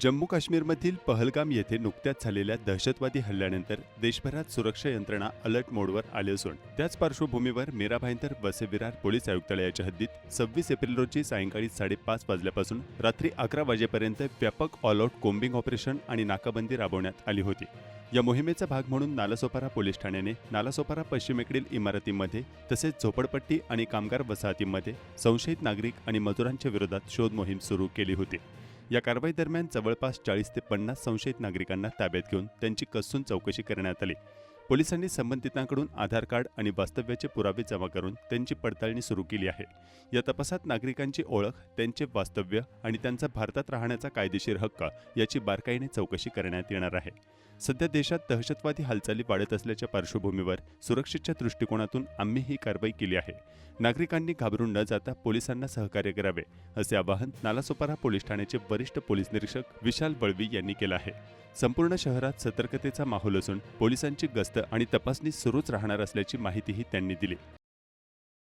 जम्मू काश्मीरमधील पहलगाम येथे नुकत्याच झालेल्या दहशतवादी हल्ल्यानंतर देशभरात सुरक्षा यंत्रणा अलर्ट मोडवर आली असून त्याच पार्श्वभूमीवर मीरा भाईंदर वसेविरार पोलीस आयुक्तालयाच्या हद्दीत सव्वीस एप्रिल रोजी सायंकाळी साडेपाच वाजल्यापासून रात्री अकरा वाजेपर्यंत व्यापक ऑल आऊट कोम्बिंग ऑपरेशन आणि नाकाबंदी राबवण्यात आली होती. या मोहिमेचा भाग म्हणून नालासोपारा पोलीस ठाण्याने नालासोपारा पश्चिमेकडील इमारतींमध्ये तसेच झोपडपट्टी आणि कामगार वसाहतीमध्ये संशयित नागरिक आणि मजुरांच्या विरोधात शोध मोहीम सुरू केली होती. या कारवाई दरम्यान जवळपास चाळीस ते पन्नास संशयित नागरिकांना ताब्यात घेऊन त्यांची कसून चौकशी करण्यात आली. पोलिसांनी संबंधितांकडून आधार कार्ड आणि वास्तव्याचे पुरावे जमा करून त्यांची पडताळणी सुरू केली आहे. या तपासात नागरिकांची ओळख त्यांचे वास्तव्य आणि त्यांचा भारतात राहण्याचा कायदेशीर हक्क याची बारकाईने चौकशी करण्यात येणार आहे. सध्या देशात दहशतवादी हालचाली वाढत असल्याच्या पार्श्वभूमीवर सुरक्षेच्या दृष्टिकोनातून आम्ही ही कारवाई केली आहे. नागरिकांनी घाबरून न जाता पोलिसांना सहकार्य करावे असे आवाहन नालासोपारा पोलीस ठाण्याचे वरिष्ठ पोलीस निरीक्षक विशाल बळवी यांनी केलं आहे. संपूर्ण शहरात सतर्कतेचा माहोल असून पोलिसांची गस्त आणि तपासणी सुरूच राहणार असल्याची माहितीही त्यांनी दिली.